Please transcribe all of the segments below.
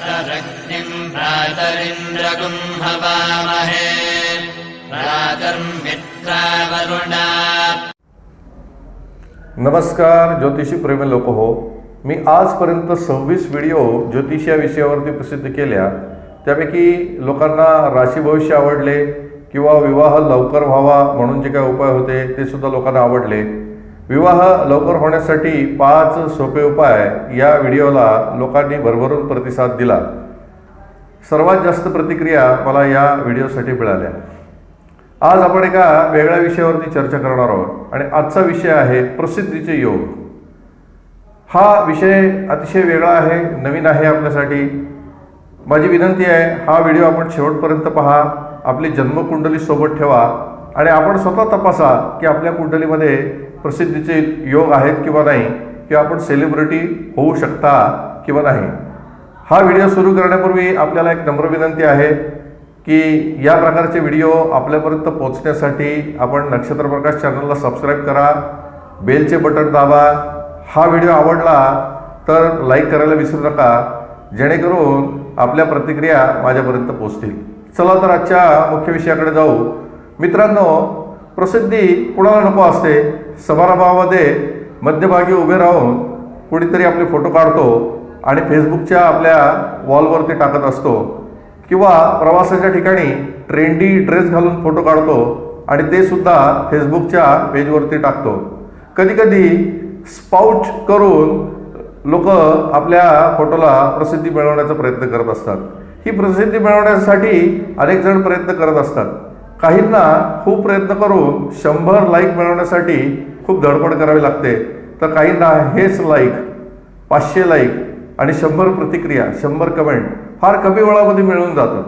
प्रातरग्निम् प्रातरिन्द्रगुम् हवामहे प्रातर्मित्रावरुणा नमस्कार ज्योतिषी प्रेमी लोक हो मी आजपर्यंत सव्वीस व्हिडिओ ज्योतिष या विषयावरती प्रसिद्ध केल्या. त्यापैकी लोकांना राशी भविष्य आवडले किंवा विवाह लवकर व्हावा म्हणून जे काही उपाय होते ते सुद्धा लोकांना आवडले. विवाह लवकर होण्यासाठी पाच सोपे उपाय या व्हिडिओला लोकांनी भरभरून प्रतिसाद दिला. सर्वात जास्त प्रतिक्रिया मला या व्हिडिओसाठी मिळाल्या. आज आपण एका वेगळ्या विषयावरती चर्चा करणार आहोत आणि आजचा विषय आहे प्रसिद्धीचे योग. हा विषय अतिशय वेगळा आहे नवीन आहे आपल्यासाठी. माझी विनंती आहे हा व्हिडिओ आपण शेवटपर्यंत पहा आपली जन्मकुंडली सोबत ठेवा आणि आपण स्वतः तपासा की आपल्या कुंडलीमध्ये प्रसिद्धीचे योग आहेत किंवा नाही किंवा आपण सेलिब्रिटी होऊ शकता किंवा नाही. हा व्हिडिओ सुरू करण्यापूर्वी आपल्याला एक नम्र विनंती आहे की या प्रकारचे व्हिडिओ आपल्यापर्यंत पोहोचण्यासाठी आपण नक्षत्र प्रकाश चॅनलला सबस्क्राईब करा बेलचे बटन दाबा. हा व्हिडिओ आवडला तर लाईक करायला विसरू नका जेणेकरून आपल्या प्रतिक्रिया माझ्यापर्यंत पोहोचतील. चला तर आजच्या मुख्य विषयाकडे जाऊ. मित्रांनो प्रसिद्धी कुणाला नको असते? समारंभामध्ये मध्यभागी उभे राहून कुणीतरी आपले फोटो काढतो आणि फेसबुकच्या आपल्या वॉलवरती टाकत असतो. किंवा प्रवासाच्या ठिकाणी ट्रेंडी ड्रेस घालून फोटो काढतो आणि ते सुद्धा फेसबुकच्या पेजवरती टाकतो. कधीकधी स्पाउच करून लोक आपल्या फोटोला प्रसिद्धी मिळवण्याचा प्रयत्न करत असतात. ही प्रसिद्धी मिळवण्यासाठी अनेक जण प्रयत्न करत असतात. काहींना खूप प्रयत्न करून शंभर लाईक मिळवण्यासाठी खूप धडपड करावी लागते. तर काहींना हेच लाईक पाचशे लाईक आणि शंभर प्रतिक्रिया शंभर कमेंट फार कमी वेळामध्ये मिळून जातं.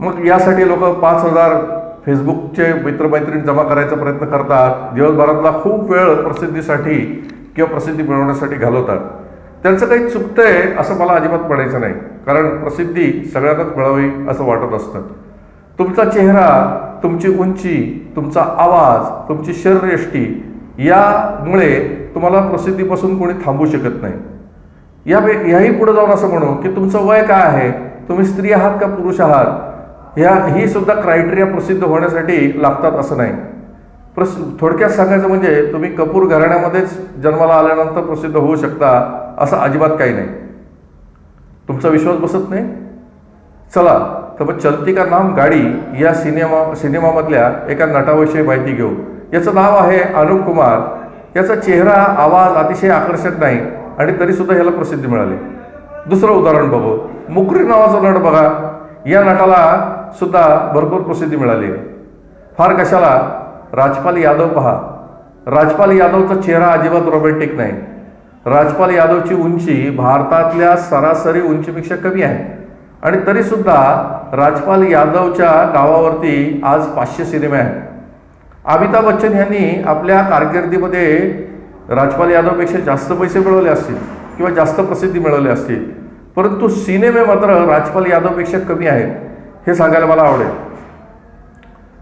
मग यासाठी लोक पाच हजार फेसबुकचे मित्रमैत्रीण जमा करायचा प्रयत्न करतात. दिवसभरातला खूप वेळ प्रसिद्धीसाठी किंवा प्रसिद्धी मिळवण्यासाठी घालवतात. त्यांचं काही चुकतंय असं मला अजिबात म्हणायचं नाही. कारण प्रसिद्धी सगळ्यांनाच मिळावी असं वाटत असतं. तुमचा चेहरा तुमची उंची तुमचा आवाज तुमची शरीरयष्टी यामुळे तुम्हाला प्रसिद्धीपासून कोणी थांबू शकत नाही. या ह्याही पुढे जाऊन असं म्हणू की तुमचं वय काय आहे? तुम्ही स्त्री आहात का पुरुष आहात? ह्या ही सुद्धा क्रायटेरिया प्रसिद्ध होण्यासाठी लागतात असं नाही. प्रस थोडक्यात सांगायचं म्हणजे तुम्ही कपूर घराण्यामध्येच जन्माला आल्यानंतर प्रसिद्ध होऊ शकता असं अजिबात काही नाही. तुमचा विश्वास बसत नाही? चला तर मग चलती का नाम गाडी या सिनेमा सिनेमामधल्या एका नटाविषयी माहिती घेऊ. याचं नाव आहे अनुप कुमार. याचा चेहरा आवाज अतिशय आकर्षक नाही आणि तरीसुद्धा ह्याला प्रसिद्धी मिळाली. दुसरं उदाहरण बघू. मुकरी नावाचा नट बघा. या नटाला सुद्धा भरपूर प्रसिद्धी मिळाली. आहे फार कशाला? राजपाल यादव पहा. राजपाल यादवचा चेहरा अजिबात रोमॅन्टिक नाही. राजपाल यादवची उंची भारतातल्या सरासरी उंचीपेक्षा कमी आहे. आणि तरीसुद्धा राजपाल यादवच्या नावावरती आज पाचशे सिनेमे आहेत. अमिताभ बच्चन यांनी आपल्या कारकिर्दीमध्ये राजपाल यादवपेक्षा जास्त पैसे मिळवले असतील किंवा जास्त प्रसिद्धी मिळवली असतील परंतु सिनेमे मात्र राजपाल यादवपेक्षा कमी आहेत हे सांगायला मला आवडेल.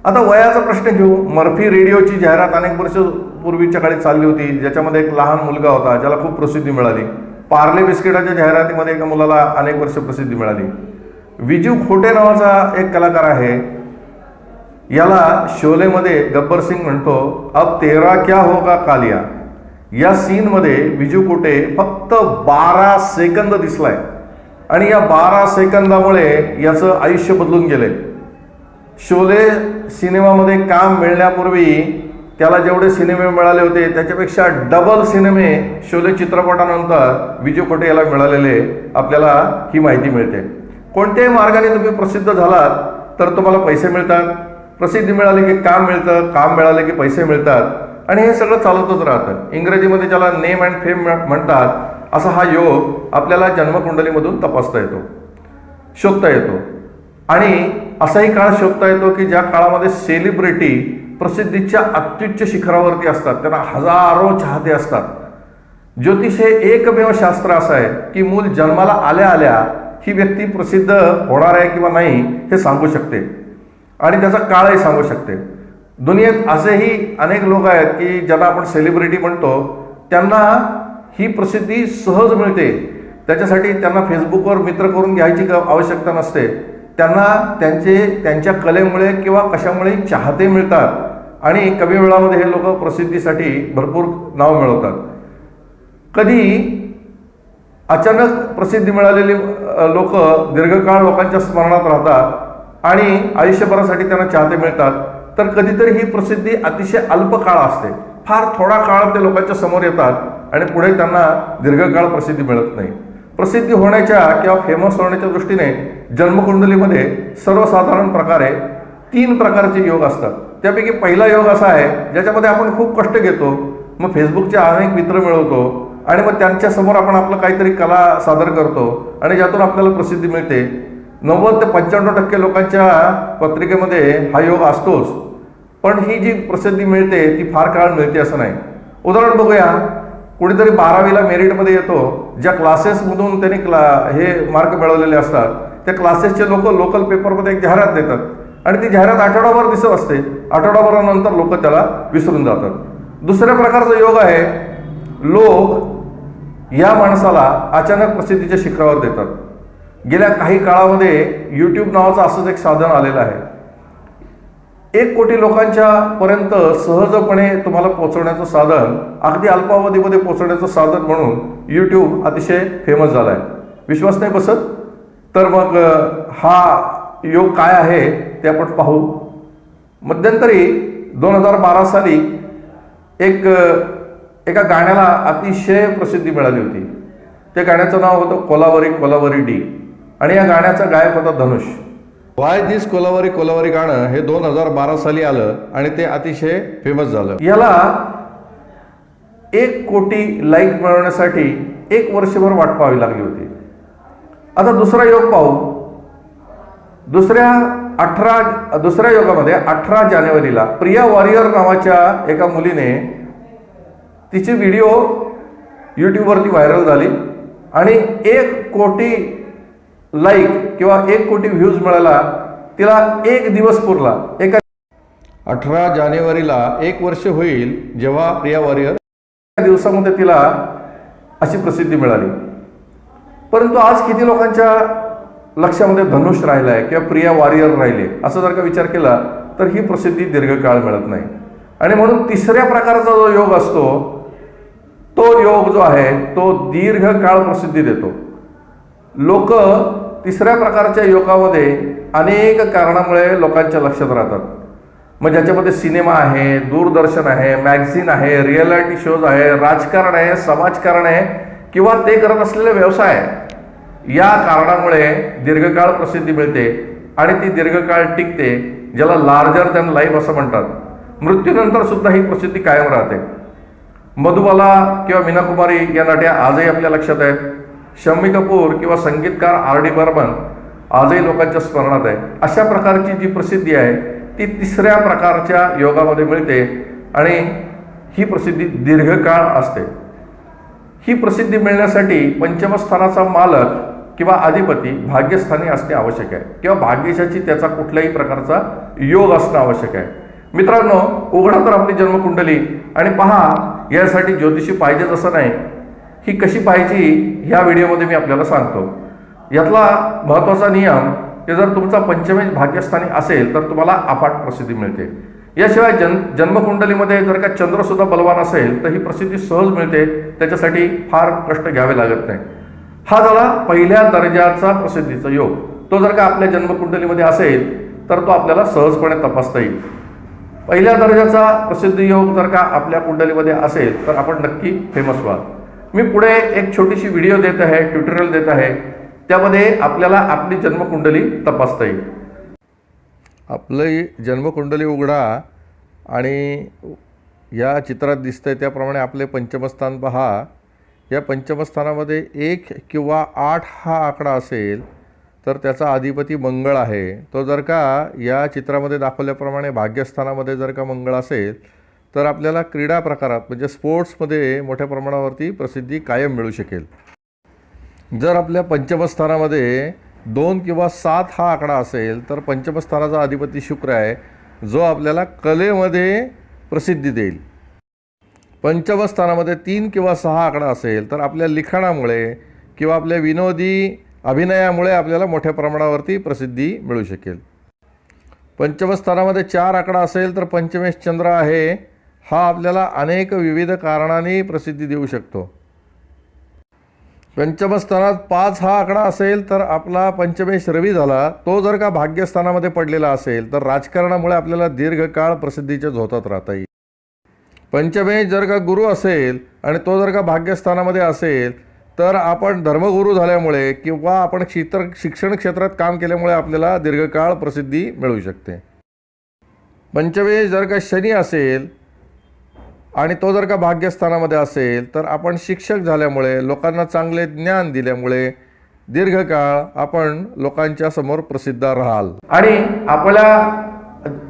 आता वयाचा प्रश्न घेऊ. मर्फी रेडिओची जाहिरात अनेक वर्ष पूर्वीच्या काळी चालली होती ज्याच्यामध्ये एक लहान मुलगा होता ज्याला खूप प्रसिद्धी मिळाली. पार्ले बिस्किटाच्या जाहिरातीमध्ये एका मुलाला अनेक वर्ष प्रसिद्धी मिळाली. विजू खोटे नावाचा एक कलाकार आहे. याला शोलेमध्ये गब्बर सिंग म्हणतो अब तेरा क्या होगा कालिया. या सीनमध्ये विजू कोटे फक्त बारा सेकंद दिसलाय. आणि या बारा सेकंदामुळे याचं आयुष्य बदलून गेले शोले सिनेमामध्ये काम मिळण्यापूर्वी त्याला जेवढे सिनेमे मिळाले होते त्याच्यापेक्षा डबल सिनेमे शोले चित्रपटानंतर विजय खोटे याला मिळालेले आपल्याला ही माहिती मिळते. कोणत्याही मार्गाने तुम्ही प्रसिद्ध झालात तर तुम्हाला पैसे मिळतात. प्रसिद्धी मिळाली की काम मिळतं काम मिळाले की पैसे मिळतात. आणि हे सगळं चालतच राहतं. इंग्रजीमध्ये ज्याला नेम अँड फेम म्हणतात असा हा योग आपल्याला जन्मकुंडलीमधून तपासता येतो शोधता येतो. आणि असाही काळ शोधता येतो की ज्या काळामध्ये सेलिब्रिटी प्रसिद्धीच्या अत्युच्च शिखरावरती असतात. त्यांना हजारो चाहते असतात. ज्योतिष हे एकमेव शास्त्र असं आहे की मूल जन्माला आल्या आल्या ही व्यक्ती प्रसिद्ध होणार आहे किंवा नाही हे सांगू शकते. आणि त्याचा काळही सांगू शकते. दुनियेत असेही अनेक लोक आहेत की ज्यांना आपण सेलिब्रिटी म्हणतो त्यांना ही प्रसिद्धी सहज मिळते. त्याच्यासाठी त्यांना फेसबुकवर मित्र करून घ्यायची आवश्यकता नसते. त्यांना त्यांचे त्यांच्या कलेमुळे किंवा कशामुळे चाहते मिळतात आणि कमी वेळामध्ये हे लोक प्रसिद्धीसाठी भरपूर नाव मिळवतात. कधी अचानक प्रसिद्धी मिळालेली लोक दीर्घकाळ लोकांच्या स्मरणात राहतात आणि आयुष्यभरासाठी त्यांना चाहते मिळतात तर कधीतरी ही प्रसिद्धी अतिशय अल्प काळ असते. फार थोडा काळ ते लोकांच्या समोर येतात आणि पुढे त्यांना दीर्घकाळ प्रसिद्धी मिळत नाही. प्रसिद्धी होण्याच्या किंवा फेमस होण्याच्या दृष्टीने जन्मकुंडलीमध्ये सर्वसाधारण प्रकारे तीन प्रकारचे योग असतात. त्यापैकी पहिला योग असा आहे ज्याच्यामध्ये आपण खूप कष्ट घेतो मग फेसबुकचे अनेक मित्र मिळवतो आणि मग त्यांच्यासमोर आपण आपलं काहीतरी कला सादर करतो आणि ज्यातून आपल्याला प्रसिद्धी मिळते. नव्वद ते पंच्याण्णव टक्के लोकांच्या पत्रिकेमध्ये हा योग असतोच. पण ही जी प्रसिद्धी मिळते ती फार काळ मिळते असं नाही. उदाहरण बघूया. कुणीतरी बारावीला मेरिटमध्ये येतो ज्या क्लासेसमधून त्यांनी क्ला हे मार्क मिळवलेले असतात. त्या क्लासेसचे लोक लोकल पेपरमध्ये एक जाहिरात देतात. आणि ती जाहिरात आठवडाभर दिसत असते. आठवडाभरानंतर लोक त्याला विसरून जातात. दुसऱ्या प्रकारचा योग आहे लोक या माणसाला अचानक प्रसिद्धीच्या शिखरावर देतात. गेल्या काही काळामध्ये यूट्यूब नावाचं असंच एक साधन आलेलं आहे. एक कोटी लोकांच्या पर्यंत सहजपणे तुम्हाला पोहोचवण्याचं साधन अगदी अल्पावधीमध्ये पोहोचवण्याचं साधन म्हणून यूट्यूब अतिशय फेमस झाला आहे विश्वास नाही बसत? तर मग हा योग काय आहे ते आपण पाहू. मध्यंतरी दोन हजार बारा साली एक एका गाण्याला अतिशय प्रसिद्धी मिळाली होती. त्या गाण्याचं नाव होतं कोलावरी कोलावरी डी आणि या गाण्याचा गायक होता धनुष. वाय दिस कोलावरी कोलावरी गाणं हे दोन हजार बारा साली आलं आणि ते अतिशय फेमस झालं. याला एक कोटी लाईक मिळवण्यासाठी एक वर्षभर वाट पाहावी लागली होती. आता दुसरा योग पाहू. दुसऱ्या अठरा दुसऱ्या योगामध्ये अठरा जानेवारीला प्रिया वॉरियर नावाच्या एका मुलीने तिची व्हिडिओ यूट्यूबवरती व्हायरल झाली आणि एक कोटी लाईक किंवा एक कोटी व्ह्यूज मिळाला. तिला एक दिवस पुरला. एका अठरा जानेवारीला एक वर्ष होईल जेव्हा प्रिया वॉरियर दिवसामध्ये तिला अशी प्रसिद्धी मिळाली. परंतु आज किती लोकांच्या लक्षामध्ये धनुष राहिला आहे किंवा प्रिया वॉरियर राहिले असं जर का विचार केला तर ही प्रसिद्धी दीर्घकाळ मिळत नाही. आणि म्हणून तिसऱ्या प्रकारचा जो योग असतो तो योग जो आहे तो दीर्घकाळ प्रसिद्धी देतो. लोक तिसऱ्या प्रकारच्या योगामध्ये अनेक कारणामुळे लोकांच्या लक्षात राहतात. मग ज्याच्यामध्ये सिनेमा आहे दूरदर्शन आहे मॅगझिन आहे रिअलिटी शोज आहे राजकारण आहे समाजकारण आहे किंवा ते करत असलेले व्यवसाय या कारणामुळे दीर्घकाळ प्रसिद्धी मिळते आणि ती दीर्घकाळ टिकते ज्याला लार्जर दॅन लाईफ असं म्हणतात. मृत्यूनंतर सुद्धा ही प्रसिद्धी कायम राहते. मधुबाला किंवा मीना कुमारी या नट्या आजही आपल्या लक्षात आहेत. शम्मी कपूर किंवा संगीतकार आर डी बर्मन आजही लोकांच्या स्मरणात आहे. अशा प्रकारची जी प्रसिद्धी आहे ती तिसऱ्या प्रकारच्या योगामध्ये मिळते आणि ही प्रसिद्धी दीर्घकाळ असते. ही प्रसिद्धी मिळण्यासाठी पंचमस्थानाचा मालक किंवा अधिपती भाग्यस्थानी असणे आवश्यक आहे. किंवा भाग्यशाची त्याचा कुठल्याही प्रकारचा योग असणं आवश्यक आहे. मित्रांनो उघडा तर आपली जन्मकुंडली आणि पहा यासाठी ज्योतिषी पाहिजेच असं नाही. ही कशी पाहायची ह्या व्हिडिओमध्ये मी आपल्याला सांगतो. यातला महत्त्वाचा नियम की जर तुमचा पंचमेश भाग्यस्थानी असेल तर तुम्हाला अफाट प्रसिद्धी मिळते. याशिवाय जन जन्मकुंडलीमध्ये जर का चंद्रसुद्धा बलवान असेल तर ही प्रसिद्धी सहज मिळते. त्याच्यासाठी फार कष्ट घ्यावे लागत नाही. हा झाला पहिल्या दर्जाचा प्रसिद्धीचा योग. तो जर का आपल्या जन्मकुंडलीमध्ये असेल तर तो आपल्याला सहजपणे तपासता येईल. पहिल्या दर्जाचा प्रसिद्धी योग जर का आपल्या कुंडलीमध्ये असेल तर आपण नक्की फेमस व्हाल मी पुढे एक छोटीशी व्हिडिओ देत आहे ट्युटोरियल देत आहे. त्यामध्ये आपल्याला आपली जन्मकुंडली तपासता येईल. आपली जन्मकुंडली उघडा आणि या चित्रात दिसतंय त्याप्रमाणे आपले पंचमस्थान पहा. या पंचमस्थानामध्ये एक किंवा आठ हा आकडा असेल तर त्याचा अधिपती मंगळ आहे. तो जर का या चित्रामध्ये दाखवल्याप्रमाणे भाग्यस्थानामध्ये जर का मंगळ असेल तर आपल्याला क्रीडा प्रकारात म्हणजे स्पोर्ट्समध्ये मोठ्या प्रमाणावरती प्रसिद्धी कायम मिळू शकेल. जर आपल्या पंचमस्थानामध्ये दोन किंवा सात हा आकडा असेल तर पंचमस्थानाचा अधिपती शुक्र आहे जो आपल्याला कलेमध्ये प्रसिद्धी देईल. पंचमस्थानामध्ये तीन किंवा सहा आकडा असेल तर आपल्या लिखाणामुळे किंवा आपल्या विनोदी अभिनयामुळे आपल्याला मोठ्या प्रमाणावरती प्रसिद्धी मिळू शकेल. पंचमस्थानामध्ये चार आकडा असेल तर पंचमेश चंद्र आहे. हा आपल्याला अनेक विविध कारणांनी प्रसिद्धी देऊ शकतो. पंचमस्थानात पाच हा आकडा असेल तर आपला पंचमेश रवी झाला. तो जर का भाग्यस्थानामध्ये पडलेला असेल तर राजकारणामुळे आपल्याला दीर्घकाळ प्रसिद्धीच्या झोतात राहता येईल पंचमेश जर का गुरु असेल आणि तो जर का भाग्यस्थानामध्ये असेल तर आपण धर्मगुरू झाल्यामुळे किंवा आपण क्षेत्र शिक्षण क्षेत्रात काम केल्यामुळे आपल्याला दीर्घकाळ प्रसिद्धी मिळू शकते. पंचमेश जर का शनी असेल आणि तो जर का भाग्यस्थानामध्ये असेल तर आपण शिक्षक झाल्यामुळे लोकांना चांगले ज्ञान दिल्यामुळे दीर्घकाळ आपण लोकांच्या समोर प्रसिद्ध राहाल. आणि आपल्या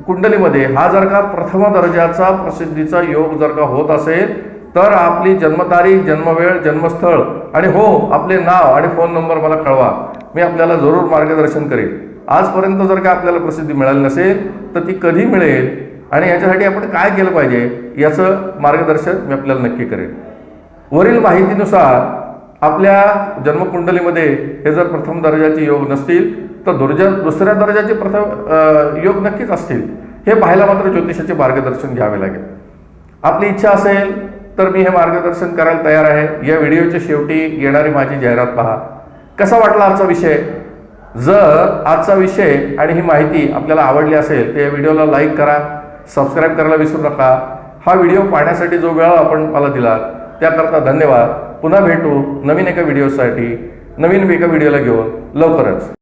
कुंडलीमध्ये हा जर का प्रथम दर्जाचा प्रसिद्धीचा योग जर का होत असेल तर आपली जन्मतारीख जन्मवेळ जन्मस्थळ आणि हो आपले नाव आणि फोन नंबर मला कळवा. मी आपल्याला जरूर मार्गदर्शन करेन. आजपर्यंत जर का आपल्याला प्रसिद्धी मिळाली नसेल तर ती कधी मिळेल? आणि याच्यासाठी आपण काय केलं पाहिजे याचं मार्गदर्शन मी आपल्याला नक्की करेन. वरील माहितीनुसार आपल्या जन्मकुंडलीमध्ये हे जर प्रथम दर्जाचे योग नसतील तर दुर्जा दुसऱ्या दर्जाचे प्रथम योग नक्कीच असतील. हे पाहायला मात्र ज्योतिषाचे मार्गदर्शन घ्यावे लागेल. आपली इच्छा असेल तर मी हे मार्गदर्शन करायला तयार आहे. या व्हिडिओच्या शेवटी येणारी माझी जाहिरात पहा. कसा वाटला आजचा विषय? जर आजचा विषय आणि ही माहिती आपल्याला आवडली असेल तर या व्हिडिओला लाईक करा. सबस्क्राईब करायला विसरू नका. हा व्हिडिओ पाहण्यासाठी जो वेळ आपण मला दिला त्याकरता धन्यवाद. पुन्हा भेटू नवीन एका व्हिडिओसाठी नवीन एका व्हिडिओला घेऊन लवकरच.